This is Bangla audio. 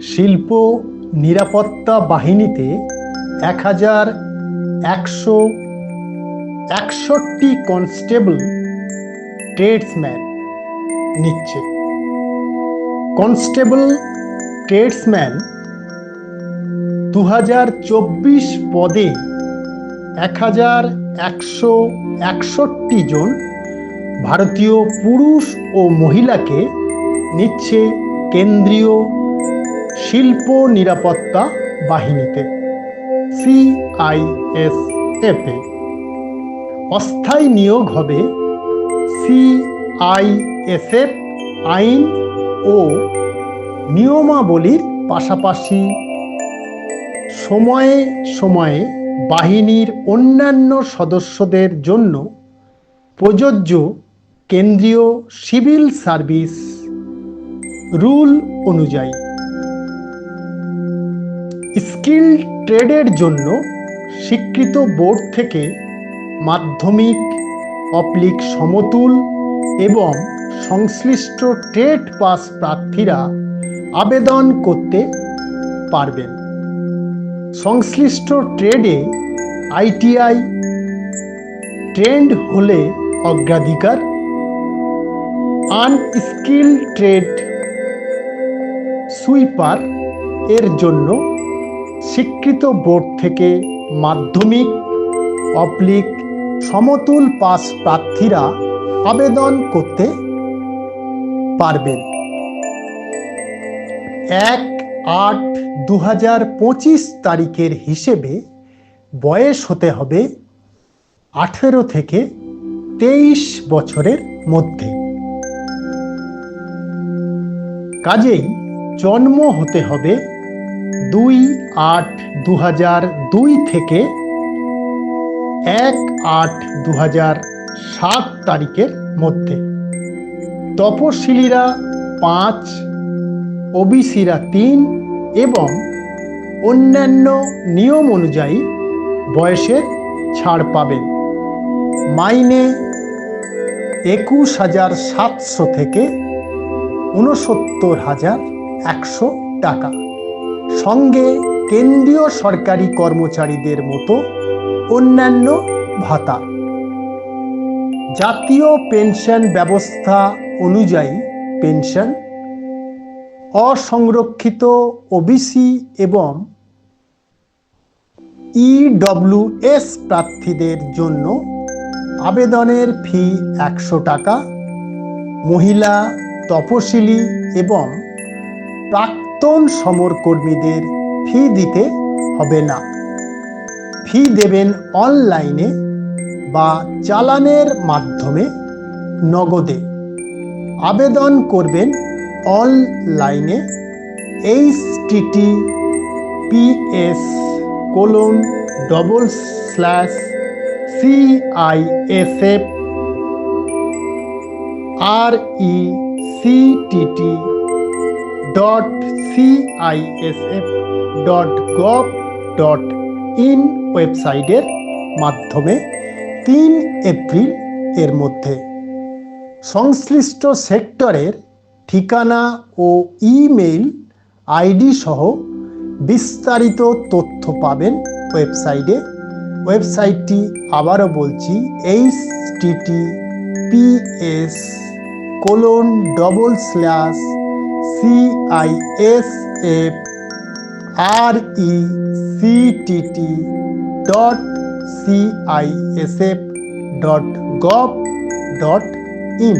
শিল্প নিরাপত্তা বাহিনীতে এক হাজার একশো একষট্টি কনস্টেবল ট্রেডসম্যান নিচ্ছে। কনস্টেবল ট্রেডসম্যান দু হাজার চব্বিশ পদে এক হাজার একশো একষট্টি জন ভারতীয় পুরুষ ও মহিলাকে নিচ্ছে কেন্দ্রীয় শিল্প নিরাপত্তা বাহিনীতে সিআইএসএফ অস্থায়ী নিয়োগ হবে সিআইএসএফ আইন ও নিয়মাবলীর পাশাপাশি সময়ে সময়ে বাহিনীর অন্যান্য সদস্যদের জন্য প্রযোজ্য কেন্দ্রীয় সিভিল সার্ভিস রুল অনুযায়ী। স্কিল ট্রেডের জন্য স্বীকৃত বোর্ড থেকে মাধ্যমিক, অপ্লিক সমতুল এবং সংশ্লিষ্ট ট্রেড পাস প্রার্থীরা আবেদন করতে পারবেন। সংশ্লিষ্ট ট্রেডে আইটিআই ট্রেন্ড হলে অগ্রাধিকার, আনস্কিল ট্রেড সুইপার এর জন্য স্বীকৃত বোর্ড থেকে মাধ্যমিক অপ্লিক সমতুল পাস প্রার্থীরা আবেদন করতে পারবেন। এক আট দু তারিখের হিসেবে বয়স হতে হবে আঠেরো থেকে তেইশ বছরের মধ্যে। কাজেই জন্ম হতে হবে দুই আট দু হাজার দুই থেকে এক আট দু হাজার সাত তারিখের মধ্যে। তপশিলীরা পাঁচ, ওবিসিরা তিন এবং অন্যান্য নিয়ম অনুযায়ী বয়সের ছাড় পাবেন। মাইনে একুশ হাজার সাতশো থেকে উনসত্তর হাজার একশো টাকা। সঙ্গে কেন্দ্রীয় সরকারি কর্মচারীদের মতো অন্যান্য ভাতা। জাতীয় পেনশন ব্যবস্থা অনুযায়ী পেনশন, অসংরক্ষিত ওবিসি এবং ইডব্লিউএস প্রার্থীদের জন্য আবেদনের ফি একশো টাকা, মহিলা তপশিলি এবং প্রাক্তন সমরকর্মীদের ফি দিতে হবে না। ফি দেবেন অনলাইনে বা চালানের মাধ্যমে নগদে। আবেদন করবেন অনলাইনে H TT PS colon double slash CISF R E CTT dot CISF dot gov dot in ওয়েবসাইটের মাধ্যমে তিন এপ্রিল এর মধ্যে। সংশ্লিষ্ট সেক্টরের ঠিকানা ও ইমেইল আইডি সহ বিস্তারিত তথ্য পাবেন ওয়েবসাইটে। ওয়েবসাইটটি আবারও বলছি, H TT PS colon double slash CISF R E CTT dot CISF dot gov dot in